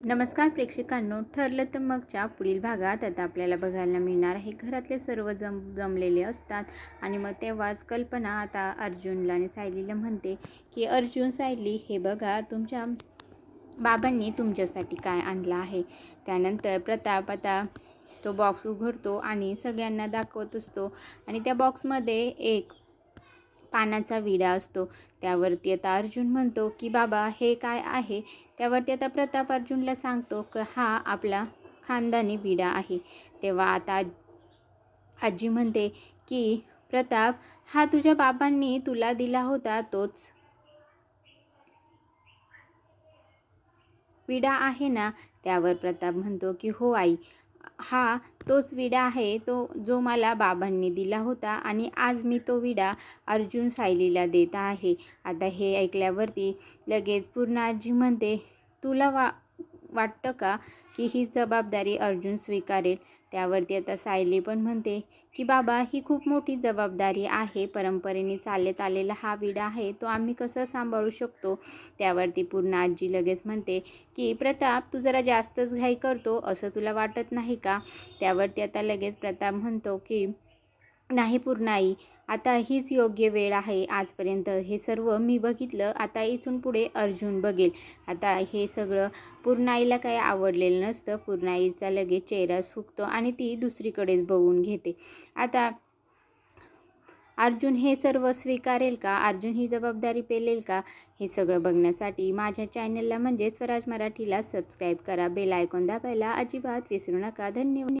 नमस्कार प्रेक्षकांनो ठरलं तर मगच्या पुढील भागात आता आपल्याला बघायला मिळणार आहे. घरातले सर्व जम जमलेले असतात आणि मग तेव्हाच कल्पना आता अर्जुनला आणि सायलीला म्हणते की अर्जुन सायली हे बघा तुमच्या बाबांनी तुमच्यासाठी काय आणलं आहे? त्यानंतर प्रताप आता तो बॉक्स उघडतो आणि सगळ्यांना दाखवत असतो. आणि त्या बॉक्समध्ये एक पानाचा विडा असतो. त्यावरती आता अर्जुन म्हणतो की बाबा हे काय आहे? त्यावरती आता प्रताप अर्जुनला सांगतो की हा आपला खानदानी विडा आहे. तेव्हा आता आजी म्हणते की प्रताप हा तुझ्या बाबांनी तुला दिला होता तोच विडा आहे ना? त्यावर प्रताप म्हणतो की हो आई. हा तोच विडा आहे तो जो मला बाबांनी दिला होता आणि आज मी तो विडा अर्जुन सायलीला देत आहे. आता हे ऐकल्यावरती लगेच पूर्ण आजी म्हणते तुला वा वाटतं का की ही जबाबदारी अर्जुन स्वीकारेल? त्यावरती आता सायली पण म्हणते की बाबा ही खूप मोठी जबाबदारी आहे. परंपरेने चालत आलेला हा विडा आहे. तो आम्ही कसं सांभाळू शकतो? त्यावरती पूर्ण आजी लगेच म्हणते की प्रताप तू जरा जास्तच घाई करतो. असं तुला वाटत नाही का? त्यावरती आता लगेच प्रताप म्हणतो की नाही पूर्ण आई आता हीच योग्य वेळ आहे आजपर्यंत. हे सर्व मी बघितलं. आता इथून पुढे अर्जुन बघेल. आता हे सगळं पूर्णाईला काही आवडलेलं नसतं. पूर्णाईचा लगेच चेहरा सुकतो आणि ती दुसरीकडेच बघून घेते. आता अर्जुन हे सर्व स्वीकारेल का? अर्जुन ही जबाबदारी पेलेल का? हे सगळं बघण्यासाठी माझ्या चॅनलला म्हणजे स्वराज मराठीला सबस्क्राईब करा. बेल आयकॉन दाबायला अजिबात विसरू नका. धन्यवाद.